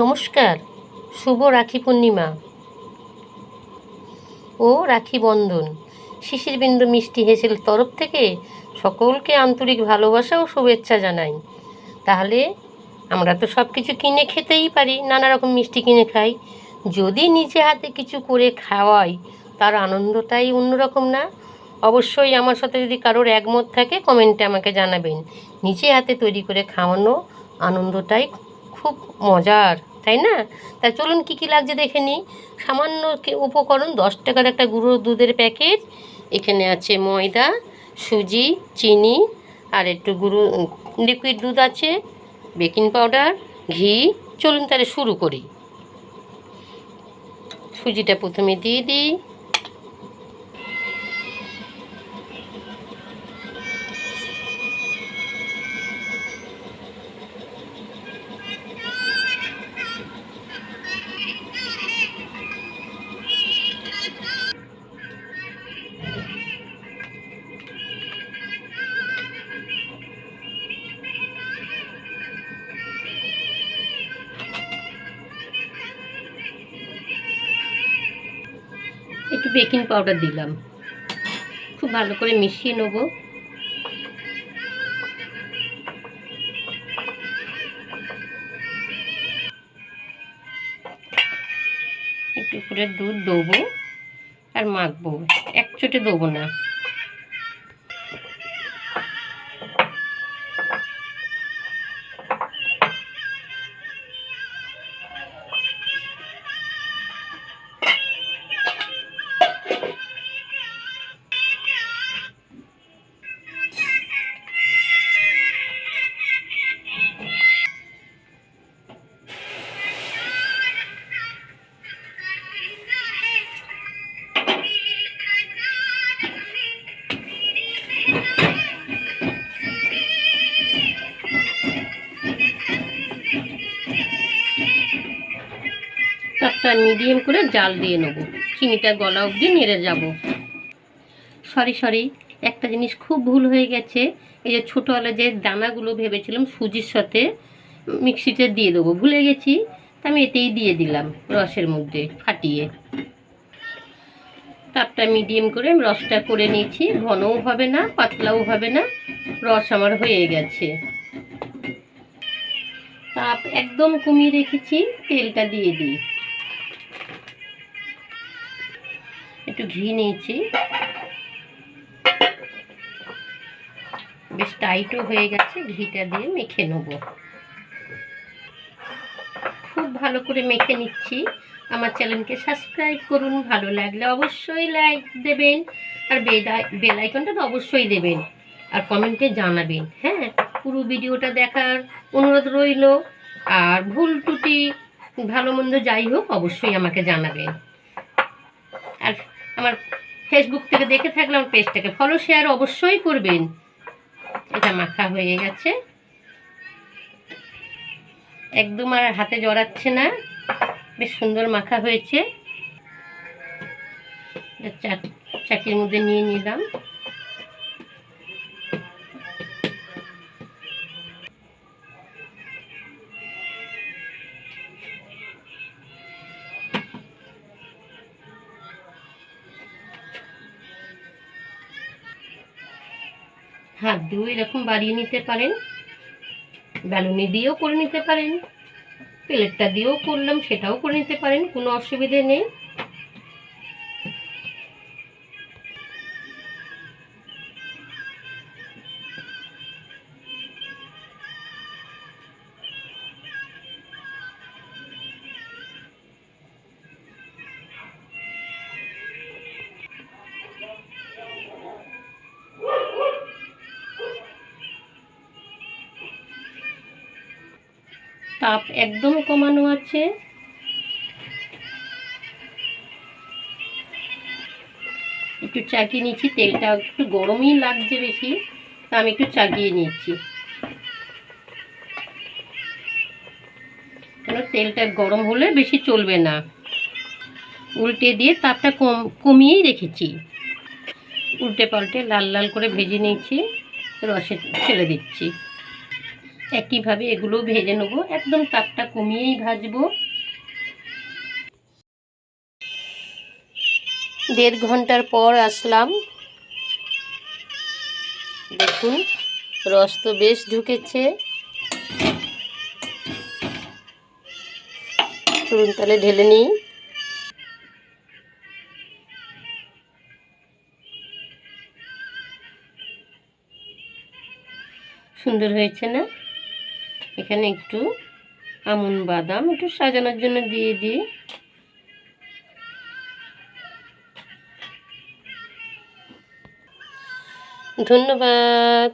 নমস্কার, শুভ রাখি পূর্ণিমা। ও রাখি বন্ধন শিশির বিন্দু মিষ্টি হেসেল তরফ থেকে সকলকে আন্তরিক ভালোবাসা ও শুভেচ্ছা জানাই। তাহলে আমরা তো সব কিছু কিনে খেতেই পারি নানা রকম মিষ্টি কিনে খাই। যদি নিজে হাতে কিছু করে খাওয়াই, তার আনন্দটাই অন্যরকম না? অবশ্যই আমার সাথে যদি কারোর একমত থাকে, কমেন্টে আমাকে জানাবেন। নিজে হাতে তৈরি করে খাওয়ানো আনন্দটাই খুব মজার, তাই না? তা চলুন কী কী লাগছে দেখে নিই। সামান্য উপকরণ, দশ টাকার একটা গুঁড়ো দুধের প্যাকেট। এখানে আছে ময়দা, সুজি, চিনি, আর একটু গুঁড়ো লিকুইড দুধ আছে বেকিং পাউডার ঘি। চলুন তাহলে শুরু করি। সুজিটা প্রথমে দিয়ে দিই। একটু বেকিং পাউডার দিলাম। খুব ভালো করে মিশিয়ে নেব। একটু করে দুধ দেবো আর মাখবো। এক চোটে দেবো না। তারটা মিডিয়াম করে জাল দিয়ে নেব। চিনিটা গলা অবধি নেড়ে যাব। সরি সরি, একটা জিনিস খুব ভুল হয়ে গেছে। এই যে ছোটোবেলা যে দানাগুলো ভেবেছিলাম সুজির সাথে মিক্সিতে দিয়ে দেবো, ভুলে গেছি। তা আমি এতেই দিয়ে দিলাম রসের মধ্যে ফাটিয়ে। তাপটা মিডিয়াম করে আমি রসটা করে নিয়েছি। ঘনও হবে না, পাতলাও হবে না, রস আমার হয়ে গেছে। তাপ একদম কমিয়ে রেখেছি, তেলটা দিয়ে দিই। একটু ঘি নিয়েছি। বেশ টাইটও হয়ে গেছে, ঘিটা দিয়ে মেখে নেব। ভালো করে মেখে নিচ্ছি। আমার চ্যানেলকে সাবস্ক্রাইব করুন, ভালো লাগলে অবশ্যই লাইক দেবেন আর বেল আইকনটা তো অবশ্যই দেবেন আর কমেন্টে জানাবেন। হ্যাঁ পুরো ভিডিওটা দেখার অনুরোধ রইল আর ভুল ত্রুটি, ভালো মন্দ যাই হোক, অবশ্যই আমাকে জানাবেন। আর আমার ফেসবুক থেকে দেখে থাকলে আমার পেজটাকে ফলো শেয়ার অবশ্যই করবেন। এটা মাখা হয়ে গেছে। একদম আর হাতে জড়াচ্ছে না। বেশ সুন্দর মাখা হয়েছে। চাকির মধ্যে নিয়ে নিলাম। হাত দিয়েও এরকম বাড়িয়ে নিতে পারেন। ব্যালুনি দিয়েও করে নিতে পারেন, প্লেটটা দিয়েও করলাম, সেটাও করে নিতে পারেন, কোনো অসুবিধে নেই। তাপ একদম কমানো আছে। একটু চাকিয়ে নিচ্ছি, তেলটা একটু গরমই লাগছে বেশি, তা আমি একটু চাকিয়ে নিচ্ছি। কেন তেলটা গরম হলে বেশি চলবে না। উল্টে দিয়ে তাপটা কম, কমিয়েই রেখেছি। উল্টে পাল্টে লাল লাল করে ভেজে নিয়েছি, রসে ছেড়ে দিচ্ছি। একইভাবে এগুলোও ভেজে নেব। একদম তাপটা কমিয়েই ভাজবো। দেড় ঘণ্টার পর আসলাম। দেখুন, রস তো বেশ ঢুকেছে। চলুন তাহলে ঢেলে নিই। সুন্দর হয়েছে না? এখানে একটু আমন বাদাম একটু সাজানোর জন্য দিয়ে দিই। ধন্যবাদ।